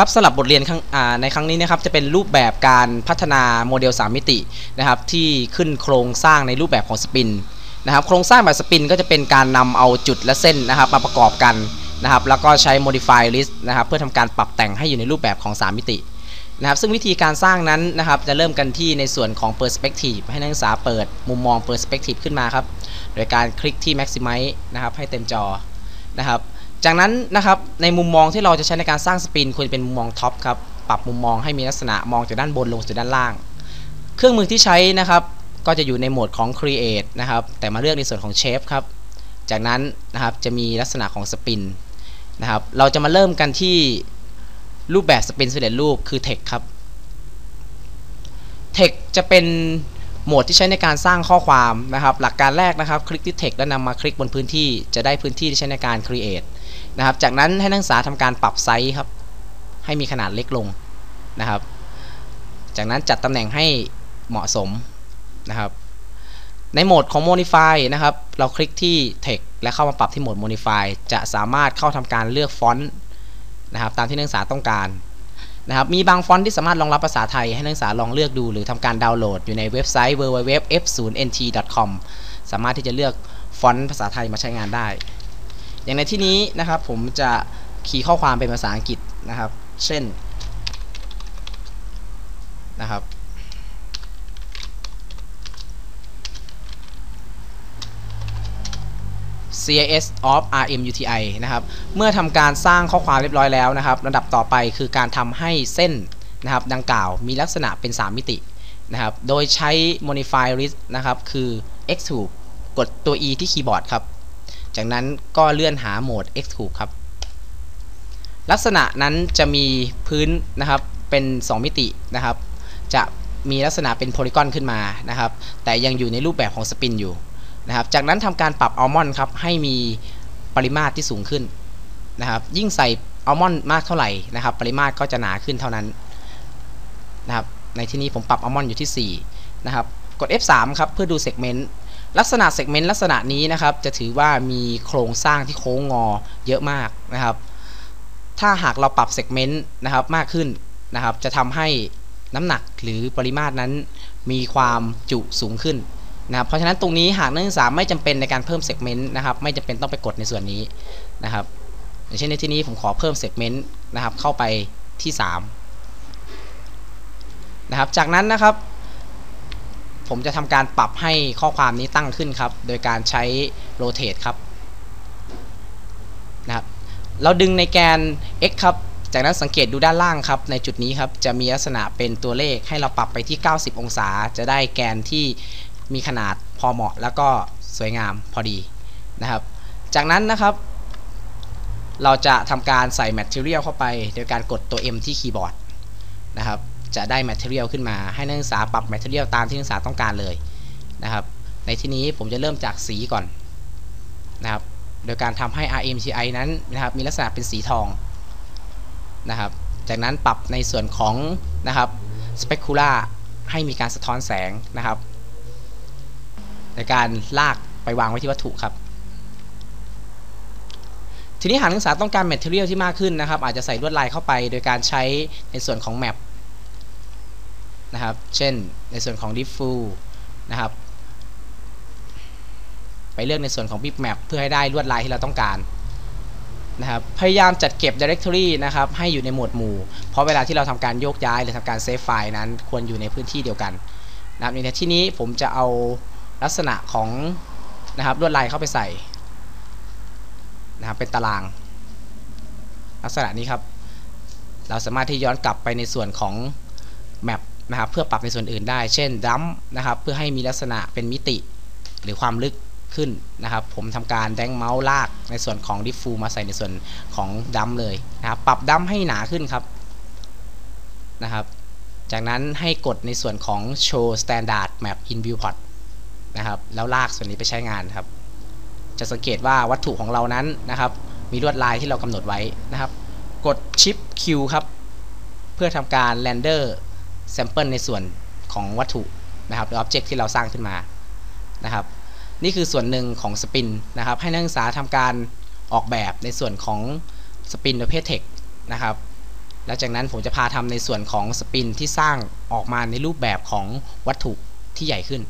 ครับสำหรับบทเรียนในครั้งนี้นะครับจะเป็นรูปแบบการพัฒนาโมเดล 3 มิตินะครับที่ขึ้นโครงสร้างในรูปแบบของสปินนะครับโครงสร้างแบบสปินก็จะเป็นการนำเอาจุดและเส้นนะครับมาประกอบกันนะครับแล้วก็ใช้ modify list นะครับเพื่อทำการปรับแต่งให้อยู่ในรูปแบบของ 3 มิตินะครับซึ่งวิธีการสร้างนั้นนะครับจะเริ่มกันที่ในส่วนของ perspective ให้นักศึกษาเปิดมุมมอง perspective ขึ้นมาครับโดยการคลิกที่ maximize นะครับให้เต็มจอนะครับ จากนั้นนะครับในมุมมองที่เราจะใช้ในการสร้างสปินควรจะเป็นมุมมองท็อปครับปรับมุมมองให้มีลักษณะมองจากด้านบนลงสู่ด้านล่าง เครื่องมือที่ใช้นะครับก็จะอยู่ในโหมดของ create นะครับแต่มาเลือกในส่วนของ shape ครับจากนั้นนะครับจะมีลักษณะของสปินนะครับเราจะมาเริ่มกันที่รูปแบบสปินสำเร็จรูปคือ text ครับ text จะเป็นโหมดที่ใช้ในการสร้างข้อความนะครับ หลักการแรกนะครับ คลิกที่ text แล้วนำมาคลิกบนพื้นที่จะได้พื้นที่ที่ใช้ในการ create นะครับ จากนั้นให้นักศึกษาทำการปรับไซส์ครับ ให้มีขนาดเล็กลงนะครับ จากนั้นจัดตำแหน่งให้เหมาะสมนะครับ ในโหมดของ Modify นะครับ เราคลิกที่ Text และเข้ามาปรับที่โหมด Modify จะสามารถเข้าทำการเลือกฟอนต์นะครับ ตามที่นักศึกษาต้องการนะครับมีบางฟอนต์ที่สามารถรองรับภาษาไทยให้นักศึกษาลองเลือกดู หรือทำการดาวน์โหลดอยู่ในเว็บไซต์ www.f0nt.com สามารถที่จะเลือกฟอนต์ภาษาไทยมาใช้งานได้ อย่างในที่นี้นะครับผมจะคีย์ข้อความเป็นภาษาอังกฤษนะครับ เช่นนะครับ CIS of RMUTI นะครับ เมื่อทำการสร้างข้อความเรียบร้อยแล้วนะครับระดับต่อไปคือการทำให้เส้นนะครับดังกล่าวมีลักษณะเป็น 3 มิตินะครับ โดยใช้ modify list นะครับ คือ x ถูกกดตัว e ที่คีย์บอร์ดครับ จากนั้นก็เลื่อนหาโหมด Extrude ครับ ลักษณะนั้นจะมีพื้นนะครับเป็น 2 มิตินะครับ จะมีลักษณะเป็นโพลีกอนขึ้นมานะครับ แต่ยังอยู่ในรูปแบบของสปินอยู่นะครับ จากนั้นทำการปรับอัลมอนด์ครับให้มีปริมาตรที่สูงขึ้นนะครับ ยิ่งใส่อัลมอนด์มากเท่าไหร่นะครับ ปริมาตรก็จะหนาขึ้นเท่านั้นนะครับ ในที่นี้ผมปรับอัลมอนด์อยู่ที่ 4 นะครับ กด F3 ครับเพื่อดูเซกเมนต์ ลักษณะเซกเมนต์ลักษณะนี้นะครับ จะถือว่ามีโครงสร้างที่โค้งงอเยอะมากนะครับ ถ้าหากเราปรับเซกเมนต์นะครับมากขึ้นนะครับ จะทำให้น้ำหนักหรือปริมาตรนั้น มีความจุสูงขึ้นนะครับเพราะฉะนั้นตรงนี้หากนักศึกษาไม่จำเป็นในการเพิ่มเซกเมนต์นะครับไม่จำเป็นต้องไปกดในส่วนนี้นะครับอย่างเช่นในที่นี้ผมขอเพิ่มเซกเมนต์นะครับเข้าไปที่3นะครับจากนั้นนะครับ ผมจะทำการปรับให้ข้อความนี้ตั้งขึ้นครับ โดยการใช้ rotate ครับนะครับเราดึงในแกน x ครับจากนั้นสังเกตดูด้านล่างครับ ในจุดนี้ครับจะมีลักษณะเป็นตัวเลขให้เราปรับไปที่ 90 องศา จะได้แกนที่มีขนาดพอเหมาะ แล้วก็สวยงามพอดีนะครับ จากนั้นนะครับ เราจะทำการใส่ material เข้าไป โดยการกดตัว M ที่คีย์บอร์ดนะครับ จะได้ Material ขึ้นมาให้นักศึกษาปรับ Material ตามที่นักศึกษาต้องการเลยนะครับ ในที่นี้ผมจะเริ่มจากสีก่อนนะครับ โดยการทำให้ RMCI นั้นนะครับมีลักษณะเป็นสีทองนะครับ จากนั้นปรับในส่วนของนะครับ Specula ให้มีการสะท้อนแสงนะครับในการลากไปวางไว้ที่วัตถุครับ ทีนี้หากนักศึกษาต้องการ Material ที่มากขึ้นนะครับ อาจจะใส่ลวดลายเข้าไป โดยการใช้ในส่วนของ Map นะครับ เช่นในส่วนของ diffuse นะครับ ไปเลือกในส่วนของ bitmap เพื่อให้ได้ลวดลายที่เราต้องการนะครับ พยายามจัดเก็บ directory นะครับ ให้อยู่ในหมวดหมู่ เพราะเวลาที่เราทำการโยกย้ายหรือทำการเซฟไฟล์นั้น ควรอยู่ในพื้นที่เดียวกันนะครับในที่นี้ผมจะเอาลักษณะของนะครับลวดลายเข้าไปใส่นะครับเป็นตาราง ลักษณะนี้ครับ เราสามารถที่ย้อนกลับไปในส่วนของ map นะครับเพื่อปรับในส่วนอื่นได้ เช่นดัมนะครับเพื่อให้มีลักษณะเป็นมิติหรือความลึกขึ้นนะครับ ผมทำการแดงเมาส์ลากในส่วนของดิฟฟูมาใส่ในส่วนของดัมเลยนะครับปรับดัมให้หนาขึ้นครับนะครับ จากนั้นให้กดในส่วนของ show standard map in viewport นะครับแล้วลากส่วนนี้ไปใช้งานครับ จะสังเกตว่าวัตถุของเรานั้นนะครับ มีลวดลายที่เรากำหนดไว้นะครับ กด shift Q ครับ เพื่อทำการ render แซมเปิลในส่วนของวัตถุนะครับหรืออ็อบเจกต์ที่เราสร้างขึ้นมานะครับ นี่คือส่วนหนึ่งของสปินนะครับ ให้นักศึกษาทำการออกแบบในส่วนของสปินประเภทเทคนะครับแล้วจากนั้นผมจะพาทำในส่วนของสปินที่สร้างออกมาในรูปแบบของวัตถุที่ใหญ่ขึ้น